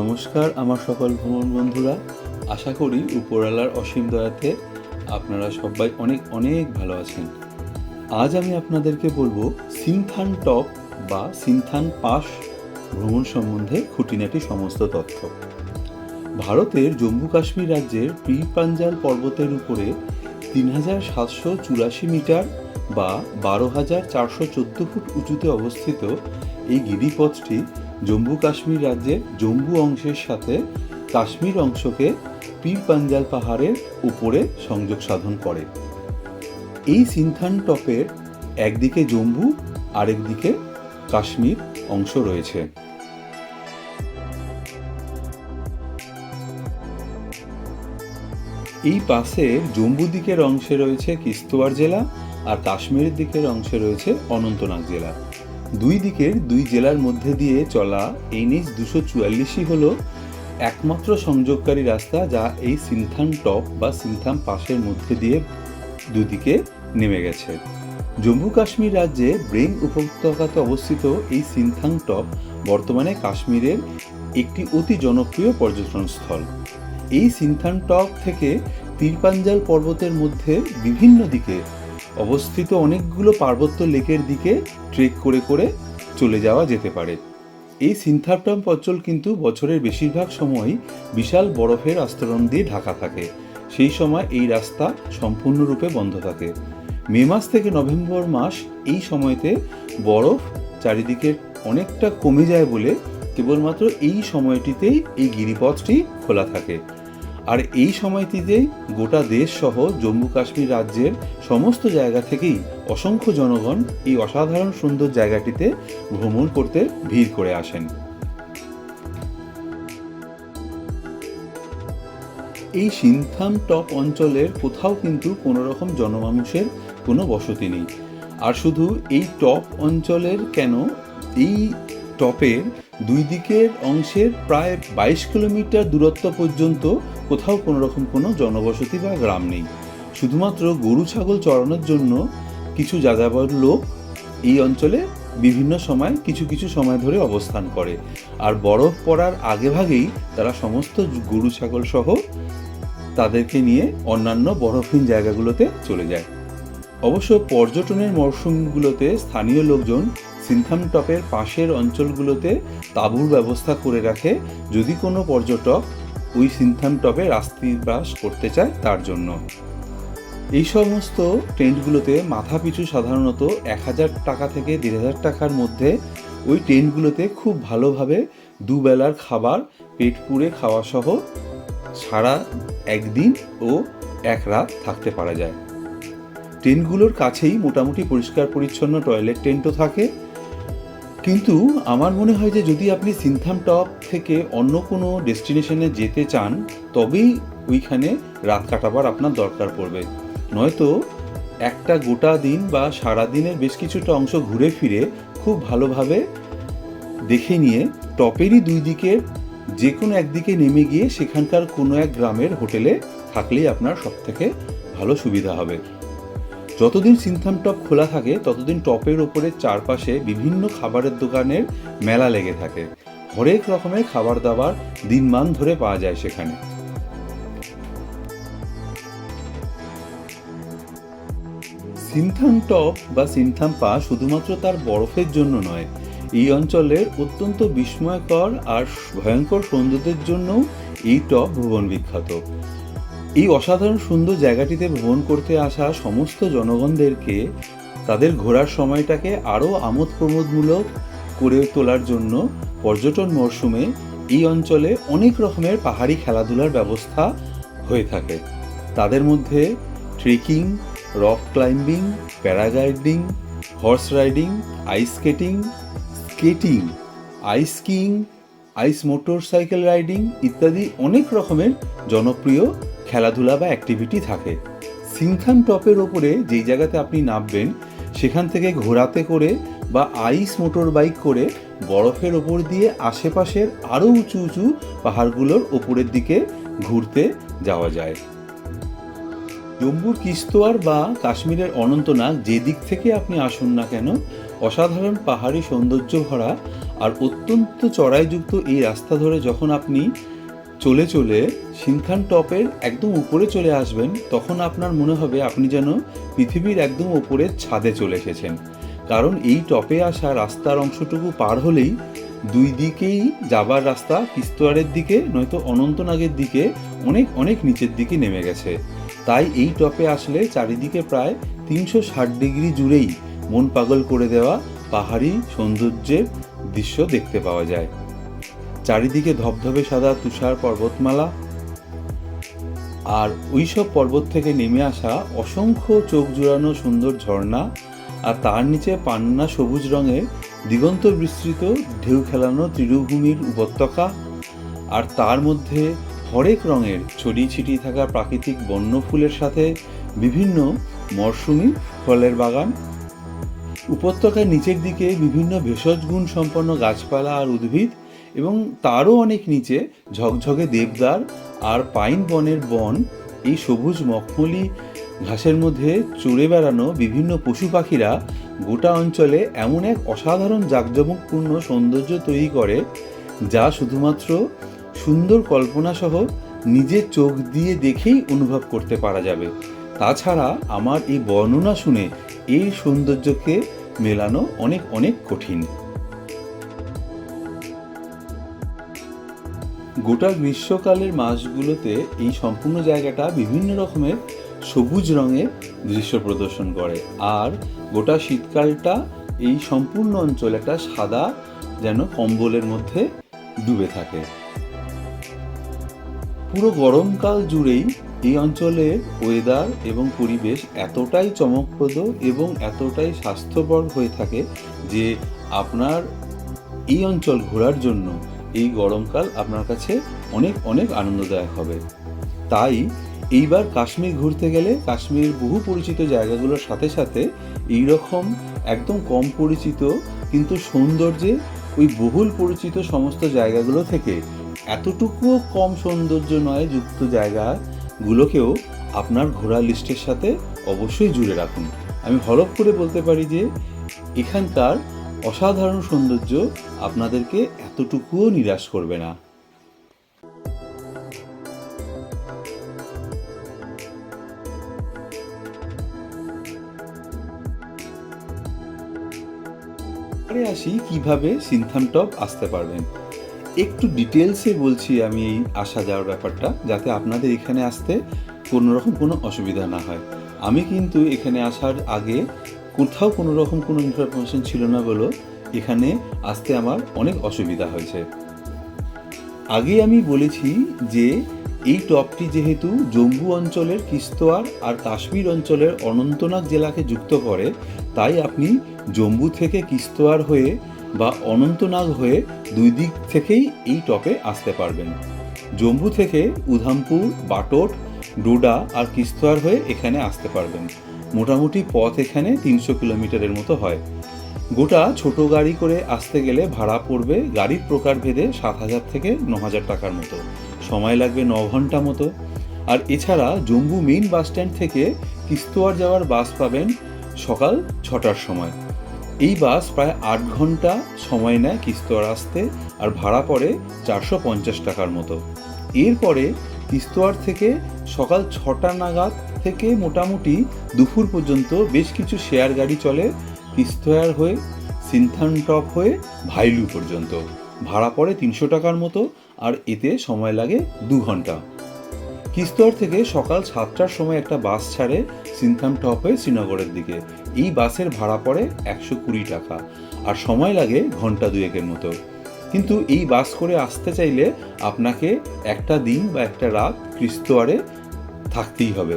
নমস্কার, আমার সকল ভ্রমণ বন্ধুরা। আশা করি উপরালার অসীম দয়াতে আপনারা সবাই অনেক অনেক ভালো আছেন। আজ আমি আপনাদেরকে বলব সিনথান টপ বা সিনথান পাস ভ্রমণ সম্বন্ধে খুঁটিনাটি সমস্ত তথ্য। ভারতের জম্মু কাশ্মীর রাজ্যের প্রি পাঞ্জাল পর্বতের উপরে তিন হাজার সাতশো চুরাশি মিটার বা বারো হাজার চারশো চোদ্দ ফুট উঁচুতে অবস্থিত এই গিরিপথটি জম্মু কাশ্মীর রাজ্যের জম্মু অংশের সাথে কাশ্মীর অংশকে পীর পাঞ্জাল পাহাড়ের উপরে সংযোগ সাধন করে। এই সিনথান টপের একদিকে জম্মু, আরেকদিকে কাশ্মীর অংশ রয়েছে। এই পাশের জম্মু দিকের অংশে রয়েছে কিস্তোয়ার জেলা আর কাশ্মীরের দিকের অংশে রয়েছে অনন্তনাগ জেলা। দুই দিকের দুই জেলার মধ্যে দিয়ে চলা এনএইচ দুশো চুয়াল্লিশই হল একমাত্র সংযোগকারী রাস্তা যা এই সিনথান টপ বা সিনথাম পাশের মধ্যে দিয়ে দুদিকে নেমে গেছে। জম্মু কাশ্মীর রাজ্যে ব্রেং উপত্যকাতে অবস্থিত এই সিনথাং টপ বর্তমানে কাশ্মীরের একটি অতি জনপ্রিয় পর্যটন স্থল। এই সিনথান টপ থেকে তিরপাঞ্জাল পর্বতের মধ্যে বিভিন্ন দিকে অবস্থিত অনেকগুলো পার্বত্য লেকের দিকে ট্রেক করে করে চলে যাওয়া যেতে পারে। এই সিনথাপটম অঞ্চল কিন্তু বছরের বেশিরভাগ সময়ই বিশাল বরফের আস্তরণ দিয়ে ঢাকা থাকে। সেই সময় এই রাস্তা সম্পূর্ণরূপে বন্ধ থাকে। মে মাস থেকে নভেম্বর মাস এই সময়তে বরফ চারিদিকে অনেকটা কমে যায় বলে কেবলমাত্র এই সময়টিতেই এই গিরিপথটি খোলা থাকে। আর এই সময়টিতে গোটা দেশ সহ জম্মু কাশ্মীর রাজ্যের সমস্ত জায়গা থেকেই অসংখ্য জনগণ এই অসাধারণ সুন্দর জায়গাটিতে ভ্রমণ করতে ভিড় করে আসেন। এই সিনথাম টপ অঞ্চলের কোথাও কিন্তু কোনো রকম জনমানুষের কোনো বসতি নেই। আর শুধু এই টপ অঞ্চলের কেন এই টপের দুই দিকের অংশের প্রায় বাইশ কিলোমিটার দূরত্ব পর্যন্ত কোথাও কোনো রকম কোনো জনবসতি বা গ্রাম নেই। শুধুমাত্র গরু ছাগল চড়ানোর জন্য কিছু যাযাবর লোক এই অঞ্চলে বিভিন্ন সময় কিছু কিছু সময় ধরে অবস্থান করে। আর বরফ পড়ার আগেভাগেই তারা সমস্ত গরু ছাগল সহ তাদেরকে নিয়ে অন্যান্য বরফহীন জায়গাগুলোতে চলে যায়। অবশ্য পর্যটনের মরশুমগুলোতে স্থানীয় লোকজন সিনথাম টপের পাশের অঞ্চলগুলোতে তাঁবুর ব্যবস্থা করে রাখে যদি কোনো পর্যটক ওই সিনথাম টপে রাস্তিবাস করতে চায় তার জন্য। এই সমস্ত টেন্টগুলোতে মাথা পিছু সাধারণত এক হাজার টাকা থেকে দেড় হাজার টাকার মধ্যে ওই টেন্টগুলোতে খুব ভালোভাবে দুবেলার খাবার, পেট পুড়ে খাওয়া সহ সারা একদিন ও এক রাত থাকতে পারা যায়। টেন্টগুলোর কাছেই মোটামুটি পরিষ্কার পরিচ্ছন্ন টয়লেট টেন্টও থাকে। কিন্তু আমার মনে হয় যে যদি আপনি সিনথাম টপ থেকে অন্য কোনো ডেস্টিনেশনে যেতে চান, তবেই ওইখানে রাত কাটাবার আপনার দরকার পড়বে। নয়তো একটা গোটা দিন বা সারা দিনের বেশ কিছুটা অংশ ঘুরে ফিরে খুব ভালোভাবে দেখে নিয়ে টপেরই দুই দিকে যে কোনো একদিকে নেমে গিয়ে সেখানকার কোনো এক গ্রামের হোটেলে থাকলেই আপনার সব থেকে ভালো সুবিধা হবে। যতদিন সিনথাম টপ খোলা থাকে, ততদিন টপের ওপরে চারপাশে বিভিন্ন খাবারের দোকানের মেলা লেগে থাকে। হরেক রকমের খাবার দাবার দিনমান ধরে পাওয়া যায় সেখানে। সিনথাম টপ বা সিনথাম পা শুধুমাত্র তার বরফের জন্য নয়, এই অঞ্চলের অত্যন্ত বিস্ময়কর আর ভয়ঙ্কর সৌন্দর্যের জন্যও এই টপ ভুবন বিখ্যাত। এই অসাধারণ সুন্দর জায়গাটিতে ভ্রমণ করতে আসা সমস্ত জনগণদেরকে তাদের ঘোরার সময়টাকে আরও আমোদ প্রমোদমূলক করে তোলার জন্য পর্যটন মরশুমে এই অঞ্চলে অনেক রকমের পাহাড়ি খেলাধুলার ব্যবস্থা হয়ে থাকে। তাদের মধ্যে trekking, rock climbing, paragliding, horse riding, ice skating skating, ice skiing ice motorcycle riding ইত্যাদি অনেক রকমের জনপ্রিয় খেলাধুলা বা অ্যাক্টিভিটি থাকে। সিংথাম টপের ওপরে যেই জায়গাতে আপনি নামবেন, সেখান থেকে ঘোরাতে করে বা আইস মোটর বাইক করে বরফের ওপর দিয়ে আশেপাশের আরও উঁচু উঁচু পাহাড়গুলোর ওপরের দিকে ঘুরতে যাওয়া যায়। জম্মুর কিস্তোয়ার বা কাশ্মীরের অনন্তনাগ যে দিক থেকে আপনি আসুন না কেন, অসাধারণ পাহাড়ি সৌন্দর্য ভরা আর অত্যন্ত চড়াইযুক্ত এই রাস্তা ধরে যখন আপনি চলে চলে সিনথান টপের একদম উপরে চলে আসবেন, তখন আপনার মনে হবে আপনি যেন পৃথিবীর একদম ওপরের ছাদে চলে এসেছেন। কারণ এই টপে আসা রাস্তার অংশটুকু পার হলেই দুই দিকেই যাবার রাস্তা, কিস্তোয়ারের দিকে, নয়তো অনন্তনাগের দিকে, অনেক অনেক নিচের দিকে নেমে গেছে। তাই এই টপে আসলে চারিদিকে প্রায় তিনশো ষাট ডিগ্রি জুড়েই মন পাগল করে দেওয়া পাহাড়ি সৌন্দর্যের দৃশ্য দেখতে পাওয়া যায়। চারিদিকে ধবধবে সাদা তুষার পর্বতমালা। আর ওইসব পর্বত থেকে নেমে আসা অসংখ্য চোখ জুড়ানো সুন্দর ঝর্ণা আর তার নিচে পান্না সবুজ রঙের দিগন্ত বিস্তৃত ঢেউ খেলানো ত্রিভূমির উপত্যকা আর তার মধ্যে হরেক রঙের ছড়িয়ে ছিটিয়ে থাকা প্রাকৃতিক বন্য ফুলের সাথে বিভিন্ন মরশুমি ফলের বাগান। উপত্যকার নিচের দিকে বিভিন্ন ভেষজ গুণ সম্পন্ন গাছপালা আর উদ্ভিদ এবং তারও অনেক নিচে ঝকঝকে দেবদার আর পাইন বনের বন, এই সবুজ মখমলি ঘাসের মধ্যে চড়ে বেড়ানো বিভিন্ন পশু পাখিরা গোটা অঞ্চলে এমন এক অসাধারণ জাঁকজমকপূর্ণ সৌন্দর্য তৈরি করে, যা শুধুমাত্র সুন্দর কল্পনাসহ নিজের চোখ দিয়ে দেখেই অনুভব করতে পারা যাবে। তাছাড়া আমার এই বর্ণনা শুনে এই সৌন্দর্যকে মেলানো অনেক অনেক কঠিন। গোটা গ্রীষ্মকালের মাসগুলোতে এই সম্পূর্ণ জায়গাটা বিভিন্ন রকমের সবুজ রঙের দৃশ্য প্রদর্শন করে। আর গোটা শীতকালটা এই সম্পূর্ণ অঞ্চল একটা সাদা যেন কম্বলের মধ্যে ডুবে থাকে। পুরো গরমকাল জুড়েই এই অঞ্চলের ওয়েদার এবং পরিবেশ এতটাই চমকপ্রদ এবং এতটাই স্বাস্থ্যকর হয়ে থাকে যে আপনার এই অঞ্চল ঘোরার জন্য এই গরমকাল আপনার কাছে অনেক অনেক আনন্দদায়ক হবে। তাই এইবার কাশ্মীর ঘুরতে গেলে কাশ্মীরের বহু পরিচিত জায়গাগুলোর সাথে সাথে এই রকম একদম কম পরিচিত কিন্তু সৌন্দর্যে ওই বহুল পরিচিত সমস্ত জায়গাগুলো থেকে এতটুকুও কম সৌন্দর্য নয় যুক্ত জায়গাগুলোকেও আপনার ঘোরা লিস্টের সাথে অবশ্যই জুড়ে রাখুন। আমি হলফ করে বলতে পারি যে এখানকার অসাধারণ সৌন্দর্য আপনাদেরকে এতটুকুও নিরাশ করবে না। এবারে আসি, কীভাবে সিনথাম টপ আসতে পারবেন? একটু ডিটেলসে বলছি আমি এই আসা যাওয়ার ব্যাপারটা, যাতে আপনাদের এখানে আসতে কোনো রকম কোনো অসুবিধা না হয়। আমি কিন্তু এখানে আসার আগে কোথাও কোনো রকম কোনো ইনফরমেশন ছিল না বলেও এখানে আসতে আমার অনেক অসুবিধা হয়েছে। আগে আমি বলেছি যে এই টপটি যেহেতু জম্মু অঞ্চলের কিস্তোয়ার আর কাশ্মীর অঞ্চলের অনন্তনাগ জেলাকে যুক্ত করে, তাই আপনি জম্মু থেকে কিস্তোয়ার হয়ে বা অনন্তনাগ হয়ে দুই দিক থেকেই এই টপে আসতে পারবেন। জম্মু থেকে উধামপুর, বাটোট, ডোডা আর কিস্তোয়ার হয়ে এখানে আসতে পারবেন। মোটামুটি পথ এখানে তিনশো কিলোমিটারের মতো হয়। গোটা ছোট গাড়ি করে আসতে গেলে ভাড়া পড়বে গাড়ির প্রকার ভেদে সাত হাজার থেকে ন হাজার টাকার মতো। সময় লাগবে ন ঘণ্টা মতো। আর এছাড়া জম্মু মেইন বাস স্ট্যান্ড থেকে কিস্তোয়ার যাওয়ার বাস পাবেন সকাল ছটার সময়। এই বাস প্রায় আট ঘণ্টা সময় নেয় কিস্তোয়ার আসতে আর ভাড়া পড়ে চারশো পঞ্চাশ টাকার মতো। এরপরে কিস্তোয়ার থেকে সকাল ছটা নাগাদ থেকে মোটামুটি দুপুর পর্যন্ত বেশ কিছু শেয়ার গাড়ি চলে, কিস্তোয়ার হয়ে, সিনথান টপ হয়ে, ভাইলু পর্যন্ত। ভাড়া পড়ে তিনশো টাকার মতো, আর এতে সময় লাগে দু ঘণ্টা। কিস্তোয়ার থেকে সকাল সাতটার সময় একটা বাস ছাড়ে সিনথাম টপ হয়ে শ্রীনগরের দিকে। এই বাসের ভাড়া পড়ে একশো কুড়ি টাকা, আর সময় লাগে ঘণ্টা দুয়েকের মতো। কিন্তু এই বাস করে আসতে চাইলে আপনাকে একটা দিন বা একটা রাত কিস্তোয়ারে থাকতেই হবে।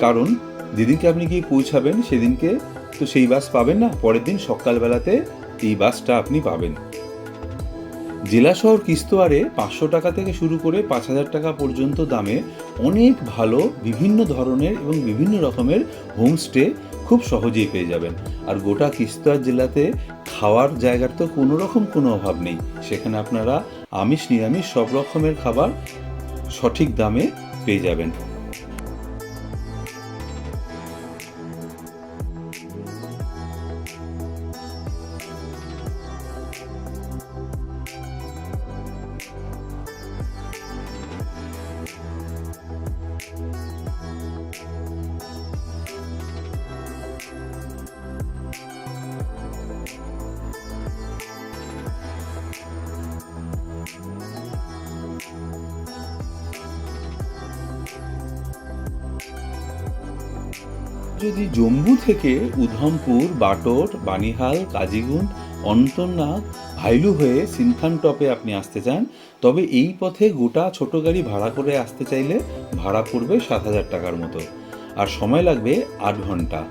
কারণ যেদিনকে আপনি গিয়ে পৌঁছাবেন, সেদিনকে তো সেই বাস পাবেন না। পরের দিন সকালবেলাতে এই বাসটা আপনি পাবেন। জেলা শহর কিস্তোয়ারে পাঁচশো টাকা থেকে শুরু করে পাঁচ হাজার টাকা পর্যন্ত দামে অনেক ভালো, বিভিন্ন ধরনের এবং বিভিন্ন রকমের হোমস্টে খুব সহজেই পেয়ে যাবেন। আর গোটা কিস্তোয়ার জেলাতে খাওয়ার জায়গার তো কোনো রকম কোনো অভাব নেই। সেখানে আপনারা আমিষ, নিরামিষ সব রকমের খাবার সঠিক দামে পেয়ে যাবেন। যদি জম্মু থেকে উধমপুর বাটর বানিহাল কাজিগুন্ড অন্তরনাগ ভাইলু হয়ে সিনথান টপে আপনি আসতে চান, তবে এই পথে গোটা ছোট গাড়ি ভাড়া করে আসতে চাইলে ভাড়া পড়বে সাত হাজার টাকার মতো। আর সময় লাগবে আট ঘণ্টা।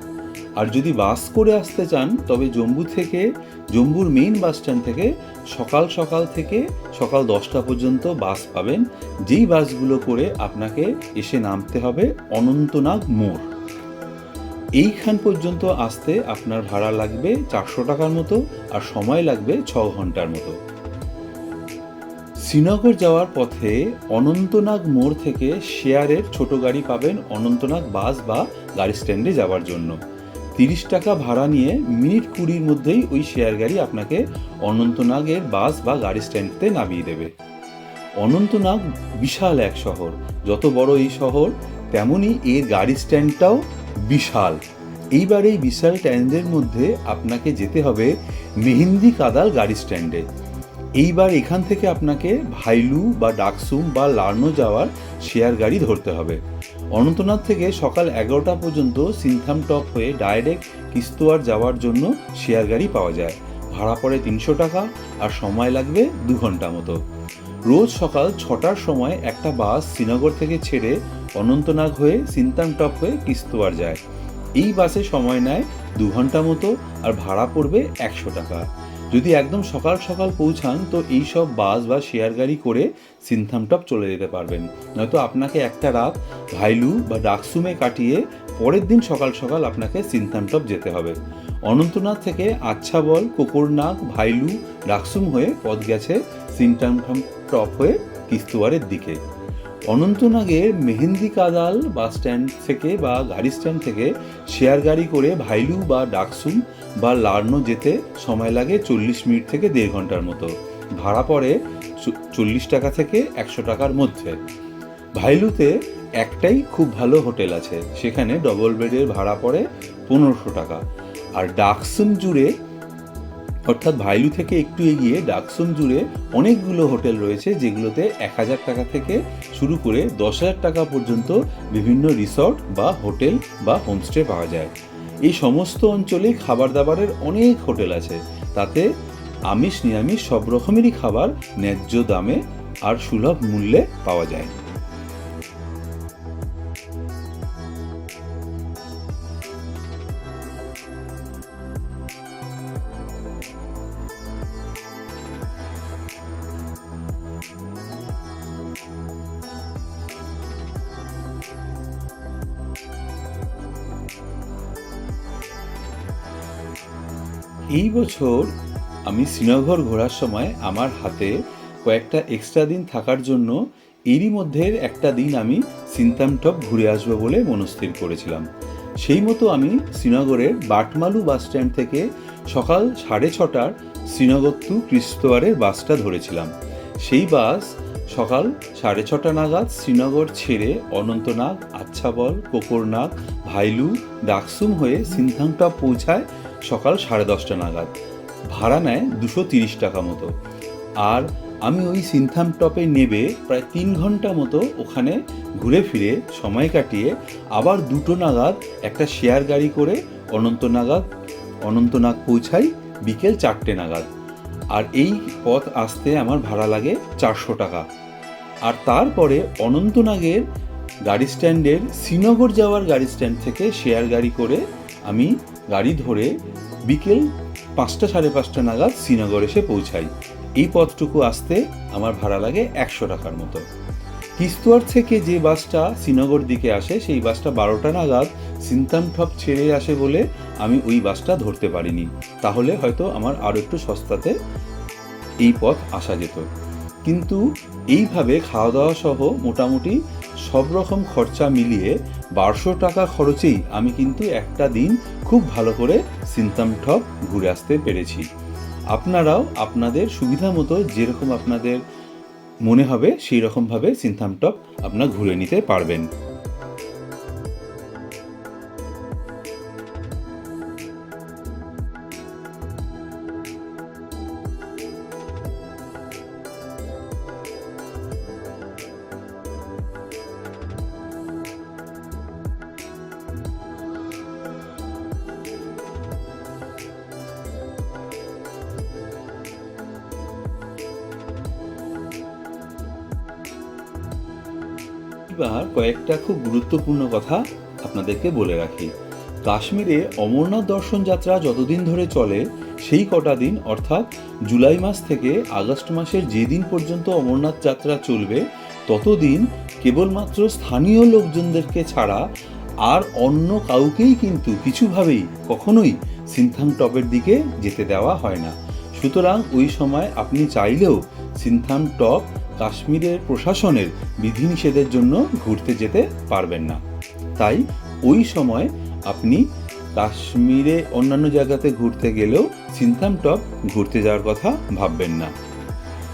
আর যদি বাস করে আসতে চান, তবে জম্মু থেকে, জম্মুর মেইন বাস স্ট্যান্ড থেকে সকাল সকাল থেকে সকাল দশটা পর্যন্ত বাস পাবেন। যেই বাসগুলো করে আপনাকে এসে নামতে হবে অনন্তনাগ মোড়। এইখান পর্যন্ত আসতে আপনার ভাড়া লাগবে চারশো টাকার মতো আর সময় লাগবে ছ ঘণ্টার মতো। শ্রীনগর যাওয়ার পথে অনন্তনাগ মোড় থেকে শেয়ারের ছোট গাড়ি পাবেন অনন্তনাগ বাস বা গাড়ি স্ট্যান্ডে যাওয়ার জন্য। তিরিশ টাকা ভাড়া নিয়ে মিনিট কুড়ির মধ্যেই ওই শেয়ার গাড়ি আপনাকে অনন্তনাগের বাস বা গাড়ি স্ট্যান্ডতে নামিয়ে দেবে। অনন্তনাগ বিশাল এক শহর, যত বড় এই শহর তেমনই এর গাড়ি স্ট্যান্ডটাও বিশাল। এইবার এই বিশাল স্ট্যান্ডের মধ্যে আপনাকে যেতে হবে মেহেন্দি কাদাল গাড়ি স্ট্যান্ডে। এইবার এখান থেকে আপনাকে ভাইলু বা ডাকসুম বা লার্নো যাওয়ার শেয়ার গাড়ি ধরতে হবে। অনন্তনাথ থেকে সকাল এগারোটা পর্যন্ত সিনথাম টপ হয়ে ডাইরেক্ট কিস্তোয়ার যাওয়ার জন্য শেয়ার গাড়ি পাওয়া যায়। ভাড়া পড়ে তিনশো টাকা আর সময় লাগবে দু ঘণ্টা মতো। রোজ সকাল ছটার সময় একটা বাস শ্রীনগর থেকে ছেড়ে অনন্তনাগ হয়ে সিনতাম টপ হয়ে কিস্তোয়ার যায়। এই বাসে সময় নেয় দু ঘণ্টা মতো আর ভাড়া পড়বে একশো টাকা। যদি একদম সকাল সকাল পৌঁছান, তো এই সব বাস বা শেয়ার গাড়ি করে সিনথামটপ চলে যেতে পারবেন। নয়তো আপনাকে একটা রাত ভাইলু বা ডাকসুমে কাটিয়ে পরের দিন সকাল সকাল আপনাকে সিনথামটপ যেতে হবে। অনন্তনাথ থেকে আচ্ছাবল, কোকরনাগ, ভাইলু, ডাকসুম হয়ে পথ গেছে সিনথামটপ টপ হয়ে কিস্তুয়ারের দিকে। অনন্তনাগের মেহেন্দি কাদাল বাস স্ট্যান্ড থেকে বা গাড়ি স্ট্যান্ড থেকে শেয়ার গাড়ি করে ভাইলু বা ডাকসুম বা লার্নো যেতে সময় লাগে চল্লিশ মিনিট থেকে দেড় ঘণ্টার মতো। ভাড়া পড়ে চল্লিশ টাকা থেকে একশো টাকার মধ্যে। ভাইলুতে একটাই খুব ভালো হোটেল আছে, সেখানে ডবল বেডের ভাড়া পড়ে পনেরোশো টাকা। আর ডাকসুম জুড়ে অর্থাৎ ভাইলু থেকে একটু এগিয়ে ডাকসুম জুড়ে অনেকগুলো হোটেল রয়েছে যেগুলোতে এক হাজার টাকা থেকে শুরু করে দশ হাজার টাকা পর্যন্ত বিভিন্ন রিসর্ট বা হোটেল বা হোমস্টে পাওয়া যায়। এই সমস্ত অঞ্চলে খাবার দাবারের অনেক হোটেল আছে। তাতে আমিষ, নিরামিষ সব রকমেরই খাবার ন্যায্য দামে আর সুলভ মূল্যে পাওয়া যায়। এই বছর আমি শ্রীনগর ঘোরার সময় আমার হাতে কয়েকটা এক্সট্রা দিন থাকার জন্য এরই মধ্যে একটা দিন আমি সিনতামটপ ঘুরে আসব বলে মনস্থির করেছিলাম। সেই মতো আমি শ্রীনগরের বাটমালু বাস স্ট্যান্ড থেকে সকাল সাড়ে ছটার শ্রীনগর টু ক্রিস্তোয়ারের বাসটা ধরেছিলাম। সেই বাস সকাল সাড়ে ছটা নাগাদ শ্রীনগর ছেড়ে অনন্তনাগ, আচ্ছাবল, কোকরনাগ, ভাইলু, ডাকসুম হয়ে সিনথাংটপ পৌঁছায় সকাল সাড়ে দশটা নাগাদ। ভাড়া নেয় দুশো তিরিশ টাকা মতো। আর আমি ওই সিনথাম টপে নেবে প্রায় তিন ঘণ্টা মতো ওখানে ঘুরে ফিরে সময় কাটিয়ে আবার দুটো নাগাদ একটা শেয়ার গাড়ি করে অনন্ত নাগাদ অনন্তনাগ পৌঁছাই বিকেল চারটে নাগাদ। আর এই পথ আসতে আমার ভাড়া লাগে চারশো টাকা। আর তারপরে অনন্তনাগের গাড়ি স্ট্যান্ডের শ্রীনগর যাওয়ার গাড়ি স্ট্যান্ড থেকে শেয়ার গাড়ি করে আমি গাড়ি ধরে বিকেল পাঁচটা, সাড়ে পাঁচটা নাগাদ শ্রীনগর এসে পৌঁছাই। এই পথটুকু আসতে আমার ভাড়া লাগে একশো টাকার মতো। কিস্তোয়ার থেকে যে বাসটা শ্রীনগর দিকে আসে, সেই বাসটা বারোটা নাগাদ সিনতাম ঠপ ছেড়ে আসে বলে আমি ওই বাসটা ধরতে পারিনি। তাহলে হয়তো আমার আরও একটু সস্তাতে এই পথ আসা যেত। কিন্তু এইভাবে খাওয়া দাওয়া সহ মোটামুটি সব রকম খরচা মিলিয়ে বারোশো টাকা খরচেই আমি কিন্তু একটা দিন খুব ভালো করে সিন্তাম ঘুরে আসতে পেরেছি। আপনারাও আপনাদের সুবিধা মতো যেরকম আপনাদের মনে হবে সেই রকমভাবে সিনথাম টপ আপনার ঘুরে নিতে পারবেন। কয়েকটা খুব গুরুত্বপূর্ণ কথা আপনাদেরকে বলে রাখি। কাশ্মীরে অমরনাথ দর্শন যাত্রা যতদিন ধরে চলে, সেই কটা দিন, অর্থাৎ জুলাই মাস থেকে আগস্ট মাসের যেদিন পর্যন্ত অমরনাথ যাত্রা চলবে, ততদিন কেবলমাত্র স্থানীয় লোকজনদেরকে ছাড়া আর অন্য কাউকেই কিন্তু কিছুভাবেই কখনোই সিনথাং টপের দিকে যেতে দেওয়া হয় না। সুতরাং ওই সময় আপনি চাইলেও সিনথাং টপ কাশ্মীরের প্রশাসনের বিধিনিষেধের জন্য ঘুরতে যেতে পারবেন না। তাই ওই সময় আপনি কাশ্মীরে অন্যান্য জায়গাতে ঘুরতে গেলেও সিনথাম টপ ঘুরতে যাওয়ার কথা ভাববেন না।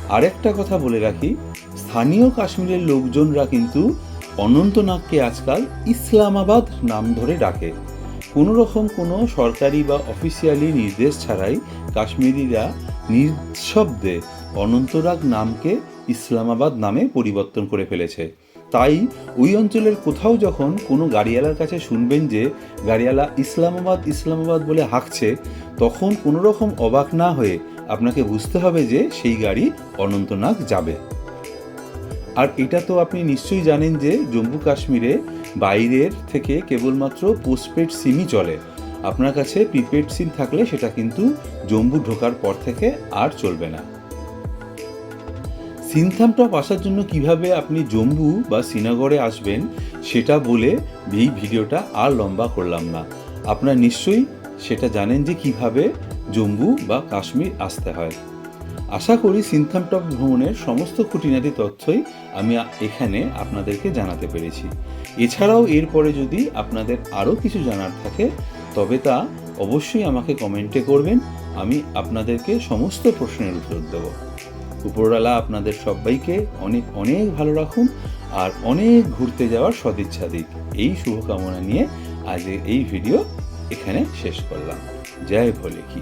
আরেকটা কথা বলে রাখি, স্থানীয় কাশ্মীরের লোকজনরা কিন্তু অনন্তনাগকে আজকাল ইসলামাবাদ নাম ধরে ডাকে। কোনো রকম কোনো সরকারি বা অফিসিয়ালি নির্দেশ ছাড়াই কাশ্মীরিরা নিঃশব্দে অনন্তনাগ নামকে ইসলামাবাদ নামে পরিবর্তন করে ফেলেছে। তাই ওই অঞ্চলের কোথাও যখন কোনো গাড়িওয়ালার কাছে শুনবেন যে গাড়িওয়ালা ইসলামাবাদ ইসলামাবাদ বলে হাঁকছে, তখন কোনো রকম অবাক না হয়ে আপনাকে বুঝতে হবে যে সেই গাড়ি অনন্তনাগ যাবে। আর এটা তো আপনি নিশ্চয়ই জানেন যে জম্মু কাশ্মীরে বাইরের থেকে কেবলমাত্র পোস্টপেড সিমই চলে। আপনার কাছে প্রিপেড সিম থাকলে সেটা কিন্তু জম্মু ঢোকার পর থেকে আর চলবে না। সিনথাম টপ আসার জন্য কীভাবে আপনি জম্মু বা শ্রীনগরে আসবেন, সেটা বলে এই ভিডিওটা আর লম্বা করলাম না। আপনারা নিশ্চয়ই সেটা জানেন যে কীভাবে জম্মু বা কাশ্মীর আসতে হয়। আশা করি সিনথাম টপ ভ্রমণের সমস্ত খুঁটিনাটি তথ্যই আমি এখানে আপনাদেরকে জানাতে পেরেছি। এছাড়াও এরপরে যদি আপনাদের আরও কিছু জানার থাকে, তবে তা অবশ্যই আমাকে কমেন্টে করবেন, আমি আপনাদেরকে সমস্ত প্রশ্নের উত্তর দেবো। উপরওয়ালা আপনাদের সবাইকে অনেক অনেক ভালো রাখুন আর অনেক ঘুরতে যাওয়ার সদিচ্ছা দিক। এই শুভকামনা নিয়ে আজ এই ভিডিও এখানে শেষ করলাম। জয় ভোলে কি।